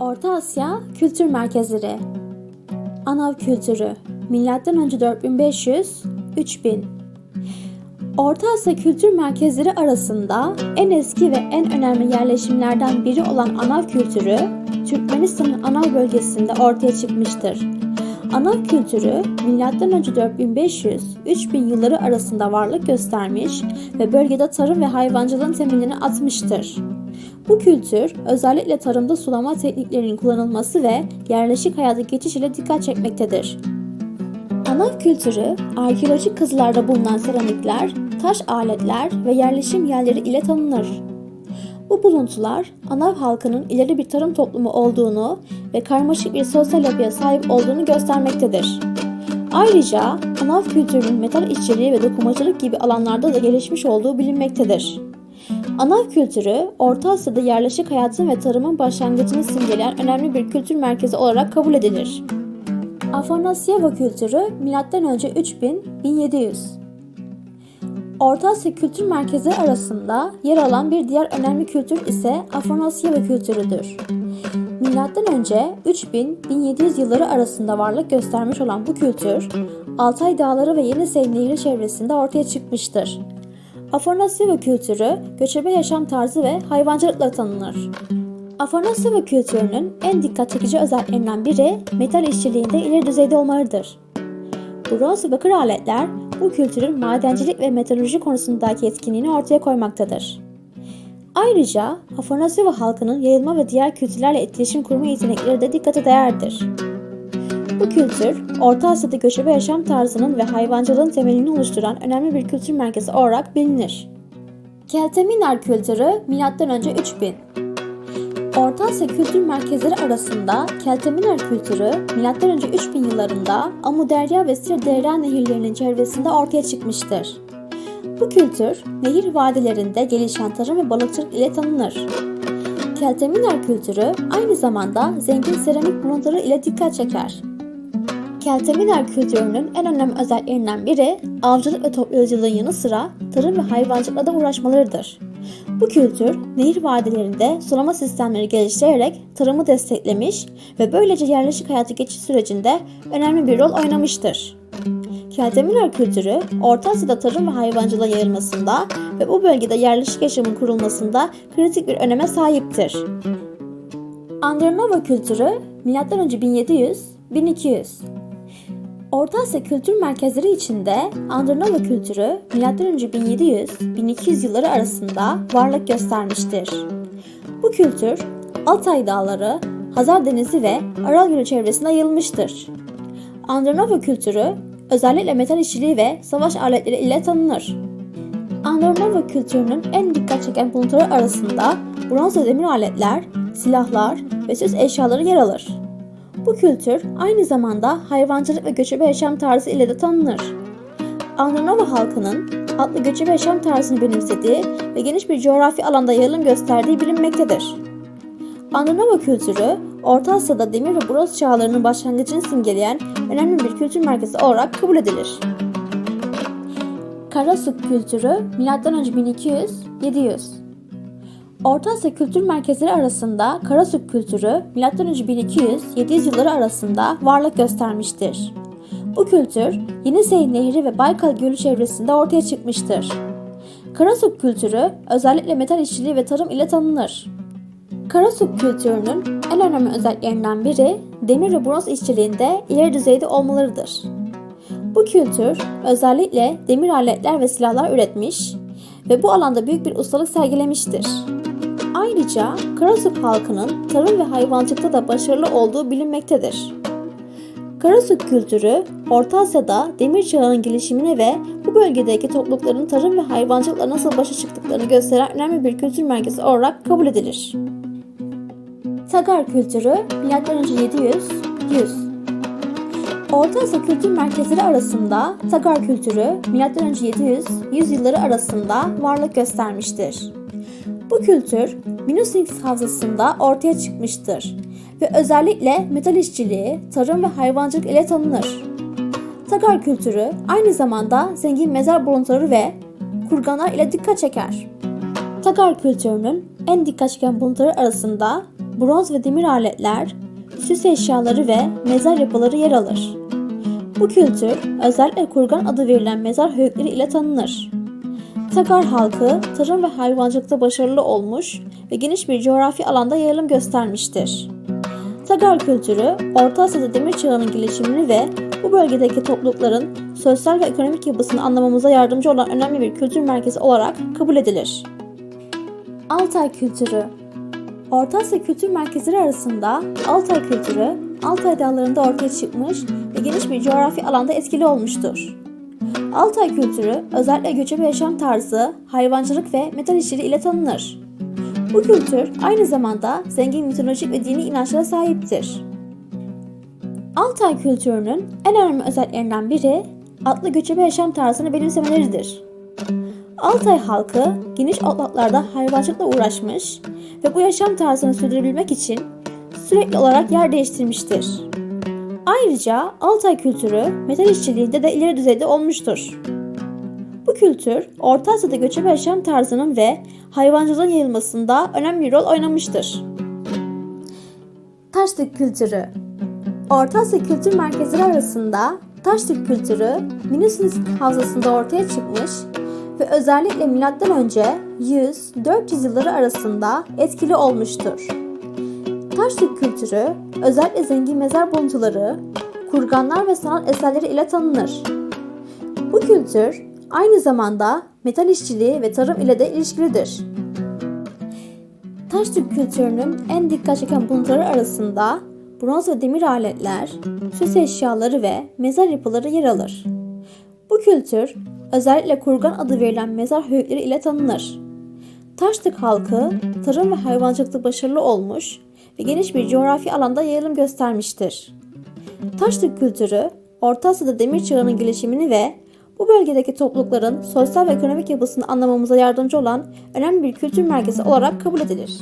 Orta Asya Kültür Merkezleri Anav kültürü önce 4500 3000 Orta Asya kültür merkezleri arasında en eski ve en önemli yerleşimlerden biri olan Anav kültürü Türkmenistan'ın Anav bölgesinde ortaya çıkmıştır. Anav kültürü önce 4500-3000 yılları arasında varlık göstermiş ve bölgede tarım ve hayvancılığın temelini atmıştır. Bu kültür özellikle tarımda sulama tekniklerinin kullanılması ve yerleşik hayata geçiş ile dikkat çekmektedir. Anav kültürü, arkeolojik kazılarda bulunan seramikler, taş aletler ve yerleşim yerleri ile tanınır. Bu buluntular, Anav halkının ileri bir tarım toplumu olduğunu ve karmaşık bir sosyal yapıya sahip olduğunu göstermektedir. Ayrıca Anav kültürünün metal işçiliği ve dokumacılık gibi alanlarda da gelişmiş olduğu bilinmektedir. Anav kültürü, Orta Asya'da yerleşik hayatın ve tarımın başlangıcını simgeleyen önemli bir kültür merkezi olarak kabul edilir. Afanasyeva kültürü M.Ö. 3000-1700 Orta Asya kültür merkezi arasında yer alan bir diğer önemli kültür ise Afanasyeva kültürüdür. Milattan önce 3000-1700 yılları arasında varlık göstermiş olan bu kültür, Altay Dağları ve Yenisey Nehri çevresinde ortaya çıkmıştır. Afanasyeva kültürü, göçebe yaşam tarzı ve hayvancılıkla tanınır. Afanasyeva kültürünün en dikkat çekici özelliklerinden biri metal işçiliğinde ileri düzeyde olmalarıdır. Bronz ve bakır aletler bu kültürün madencilik ve metalurji konusundaki etkinliğini ortaya koymaktadır. Ayrıca Afanasyeva halkının yayılma ve diğer kültürlerle etkileşim kurma yetenekleri de dikkate değerdir. Bu kültür, Orta Asya'da göçebe yaşam tarzının ve hayvancılığın temelini oluşturan önemli bir kültür merkezi olarak bilinir. Kelteminer kültürü M.Ö. 3000 Orta Asya kültür merkezleri arasında Kelteminer kültürü M.Ö. 3000 yıllarında Amuderya ve Sir Derya nehirlerinin çevresinde ortaya çıkmıştır. Bu kültür, nehir vadilerinde gelişen tarım ve balıkçılık ile tanınır. Kelteminer kültürü aynı zamanda zengin seramik buluntuları ile dikkat çeker. Kelteminer kültürünün en önemli özelliklerinden biri avcılık ve toplayıcılığın yanı sıra tarım ve hayvancılıkla da uğraşmalarıdır. Bu kültür nehir vadilerinde sulama sistemleri geliştirerek tarımı desteklemiş ve böylece yerleşik hayata geçiş sürecinde önemli bir rol oynamıştır. Kelteminer kültürü Orta Asya'da tarım ve hayvancılığa yayılmasında ve bu bölgede yerleşik yaşamın kurulmasında kritik bir öneme sahiptir. Andronova kültürü M.Ö. 1700-1200 Orta Asya kültür merkezleri içinde Andronova kültürü M.Ö. 1700-1200 yılları arasında varlık göstermiştir. Bu kültür Altay Dağları, Hazar Denizi ve Aral Gölü çevresinde yayılmıştır. Andronova kültürü özellikle metal işçiliği ve savaş aletleri ile tanınır. Andronova kültürünün en dikkat çeken buluntuları arasında bronz ve demir aletler, silahlar ve süs eşyaları yer alır. Bu kültür aynı zamanda hayvancılık ve göçebe yaşam tarzı ile de tanınır. Andronova halkının atlı göçebe yaşam tarzını benimsediği ve geniş bir coğrafi alanda yayılım gösterdiği bilinmektedir. Andronova kültürü, Orta Asya'da demir ve bronz çağlarının başlangıcını simgeleyen önemli bir kültür merkezi olarak kabul edilir. Karasuk kültürü M.Ö. 1200-700 Orta Asya kültür merkezleri arasında Karasuk kültürü M.Ö. 1200-700 yılları arasında varlık göstermiştir. Bu kültür Yenisey Nehri ve Baykal Gölü çevresinde ortaya çıkmıştır. Karasuk kültürü özellikle metal işçiliği ve tarım ile tanınır. Karasuk kültürünün en önemli özelliklerinden biri demir ve bronz işçiliğinde ileri düzeyde olmalarıdır. Bu kültür özellikle demir aletler ve silahlar üretmiş ve bu alanda büyük bir ustalık sergilemiştir. Ayrıca Karasuk halkının tarım ve hayvancılıkta da başarılı olduğu bilinmektedir. Karasuk kültürü, Orta Asya'da demir çağının gelişimine ve bu bölgedeki toplulukların tarım ve hayvancılıkla nasıl başa çıktıklarını gösteren önemli bir kültür merkezi olarak kabul edilir. Tagar kültürü M.Ö. 700 100 Orta Asya kültür merkezleri arasında Tagar kültürü M.Ö. 700-100 yılları arasında varlık göstermiştir. Bu kültür Minusings havzasında ortaya çıkmıştır ve özellikle metal işçiliği, tarım ve hayvancılık ile tanınır. Tagar kültürü aynı zamanda zengin mezar buluntuları ve kurganlar ile dikkat çeker. Tagar kültürünün en dikkat çeken buluntuları arasında bronz ve demir aletler, süs eşyaları ve mezar yapıları yer alır. Bu kültür özellikle kurgan adı verilen mezar höyükleri ile tanınır. Tagar halkı tarım ve hayvancılıkta başarılı olmuş ve geniş bir coğrafi alanda yayılım göstermiştir. Tagar kültürü Orta Asya'da demir çağının gelişimini ve bu bölgedeki toplulukların sosyal ve ekonomik yapısını anlamamıza yardımcı olan önemli bir kültür merkezi olarak kabul edilir. Altay kültürü Orta Asya kültür merkezleri arasında Altay kültürü Altay dağlarında ortaya çıkmış ve geniş bir coğrafi alanda etkili olmuştur. Altay kültürü özellikle göçebe yaşam tarzı, hayvancılık ve metal işçiliği ile tanınır. Bu kültür aynı zamanda zengin mitolojik ve dini inançlara sahiptir. Altay kültürünün en önemli özelliklerinden biri atlı göçebe yaşam tarzını benimsemeleridir. Altay halkı geniş otlaklarda hayvancılıkla uğraşmış ve bu yaşam tarzını sürdürebilmek için sürekli olarak yer değiştirmiştir. Ayrıca Altay kültürü metal işçiliğinde de ileri düzeyde olmuştur. Bu kültür Orta Asya'da göçebe yaşam tarzının ve hayvancılığın yayılmasında önemli bir rol oynamıştır. Taşlık kültürü Orta Asya kültür merkezleri arasında Taşlık kültürü Minnesolis havzasında ortaya çıkmış ve özellikle M.Ö. 100-400 yılları arasında etkili olmuştur. Taşlık kültürü özellikle zengin mezar buluntuları, kurganlar ve sanat eserleri ile tanınır. Bu kültür aynı zamanda metal işçiliği ve tarım ile de ilişkilidir. Taşlık kültürünün en dikkat çeken buluntuları arasında bronz ve demir aletler, süs eşyaları ve mezar yapıları yer alır. Bu kültür özellikle kurgan adı verilen mezar höyükleri ile tanınır. Taşlık halkı tarım ve hayvancılıkta başarılı olmuş ve geniş bir coğrafi alanda yayılım göstermiştir. Taşlık kültürü Orta Asya'da demir çağının gelişimini ve bu bölgedeki toplulukların sosyal ve ekonomik yapısını anlamamıza yardımcı olan önemli bir kültür merkezi olarak kabul edilir.